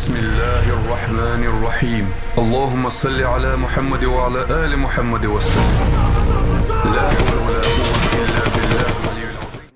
بسم الله الرحمن الرحيم. اللهم صل على محمد وعلى آل محمد وسلم. لا حول ولا قوة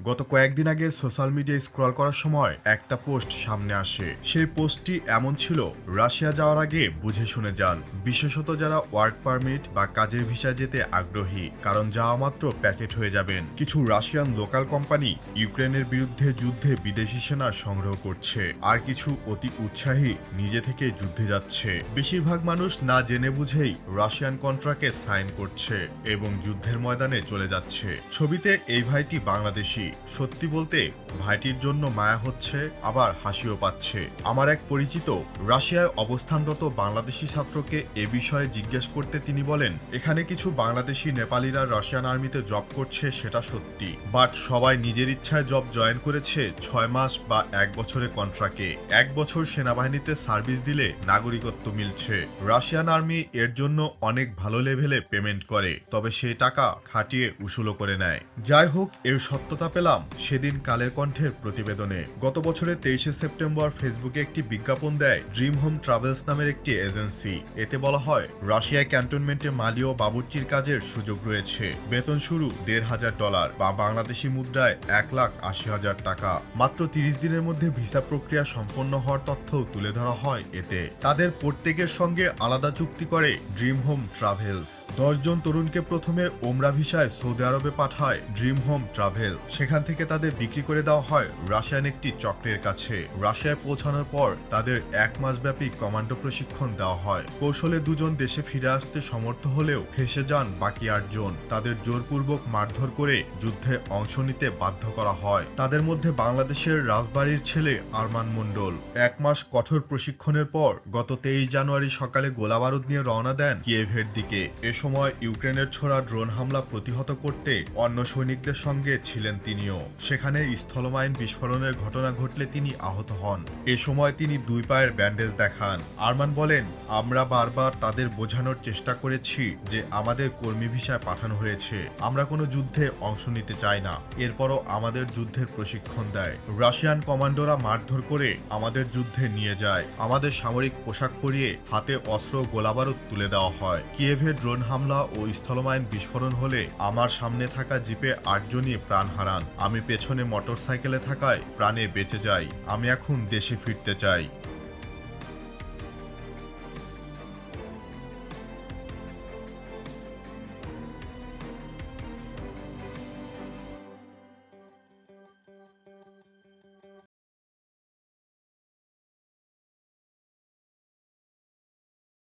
গত কয়েকদিন আগে সোশ্যাল মিডিয়ায় স্ক্রল করার সময় একটা পোস্ট সামনে আসে। সেই পোস্টটি এমন ছিল, রাশিয়া যাওয়ার আগে বুঝে শুনে যান। বিশেষত যারা ওয়ার্ক পারমিট বা কাজের ভিসা যেতে আগ্রহী, কারণ যাওয়া মাত্র প্যাকেট হয়ে যাবেন। কিছু রাশিয়ান লোকাল কোম্পানি ইউক্রেনের বিরুদ্ধে যুদ্ধে বিদেশি সেনা সংগ্রহ করছে, আর কিছু অতি উৎসাহী নিজে থেকে যুদ্ধে যাচ্ছে। বেশিরভাগ মানুষ না জেনে বুঝেই রাশিয়ান কন্ট্রাক্টে সাইন করছে এবং যুদ্ধের ময়দানে চলে যাচ্ছে। ছবিতে এই ভাইটি বাংলাদেশি সত্যি বলতে, ভাইটির জন্য মায়া হচ্ছে, আবার হাসিও পাচ্ছে। আমার এক পরিচিত রাশিয়ায় অবস্থানরত বাংলাদেশি ছাত্রকে এ বিষয়ে জিজ্ঞেস করতে তিনি বলেন, এখানে কিছু বাংলাদেশি নেপালিরা রাশিয়ান আর্মিতে জব করছে, সেটা সত্যি। বাট সবাই নিজের ইচ্ছায় জব জয়েন করেছে ছয় মাস বা এক বছরের কন্ট্রাক্টে। এক বছর সেনাবাহিনীতে সার্ভিস দিলে নাগরিকত্ব মিলছে। রাশিয়ান আর্মি এর জন্য অনেক ভালো লেভেলে পেমেন্ট করে, তবে সেই টাকা খাটিয়ে উসুলো করে নেয়। যাই হোক, এর সত্যতা পেলাম। সেদিন কালের কণ্ঠের প্রতিবেদনে। গত বছরের তেইশে সেপ্টেম্বর ফেসবুকে একটি বিজ্ঞাপন দেয় ড্রিম হোম ট্রাভেলস নামের একটি এজেন্সি। এতে বলা হয়, রাশিয়ায় ক্যান্টনমেন্টে মালি ও বাবুর্চির কাজের সুযোগ রয়েছে। বেতন শুরু দেড় হাজার ডলার বা বাংলাদেশি মুদ্রায় এক লাখ আশি হাজার টাকা। মাত্র তিরিশ দিনের মধ্যে ভিসা প্রক্রিয়া সম্পন্ন হওয়ার তথ্য তুলে ধরা হয় এতে। তাদের প্রত্যেকের সঙ্গে আলাদা চুক্তি করে ড্রিম হোম ট্রাভেলস। দশজন তরুণকে প্রথমে ওমরা ভিসায় সৌদি আরবে পাঠায় ড্রিম হোম ট্রাভেল। সেখান থেকে তাদের বিক্রি করে দেওয়া হয় রাশিয়ান একটি চক্রের কাছে। রাশিয়ায় পৌঁছানোর পর তাদের এক মাসব্যাপী কমান্ডো প্রশিক্ষণ দেওয়া হয়। কৌশলে দুজন দেশে ফিরে আসতে সমর্থ হলেও ফেসে যান বাকি আটজন। তাদের জোরপূর্বক মারধর করে যুদ্ধে অংশ নিতে বাধ্য করা হয়। তাদের মধ্যে বাংলাদেশের রাজবাড়ির ছেলে আরমান মণ্ডল। এক মাস কঠোর প্রশিক্ষণের পর গত তেইশ জানুয়ারি সকালে গোলাবারুদ নিয়ে রওনা দেন কিয়েভের দিকে। এ সময় ইউক্রেনের ছোড়া ড্রোন হামলা প্রতিহত করতে অন্য সৈনিকদের সঙ্গে ছিলেন তিনিও সেখানে স্থলমাইন বিস্ফোরণের ঘটনা ঘটলে তিনি আহত হন। এ সময় তিনি দুই পায়ের ব্যান্ডেজ দেখান। আরমান বলেন, আমরা বারবার তাদের বোঝানোর চেষ্টা করেছি যে আমাদের কর্মী ভিসায় পাঠানো হয়েছে। আমরা কোনো যুদ্ধে অংশ নিতে চাই না। এরপরও আমাদের যুদ্ধের প্রশিক্ষণ দেয়। রাশিয়ান কমান্ডোরা মারধর করে আমাদের যুদ্ধে নিয়ে যায়। আমাদের সামরিক পোশাক পরিয়ে হাতে অস্ত্র গোলাবারুদ তুলে দেওয়া হয়। কিয়েভে ড্রোন হামলা ও স্থলমাইন বিস্ফোরণ হলে আমার সামনে থাকা জিপে আটজনই প্রাণ হারান। আমি পেছনে মোটরসাইকেলে থাকায় প্রাণে বেঁচে যাই। আমি এখন দেশে ফিরতে চাই।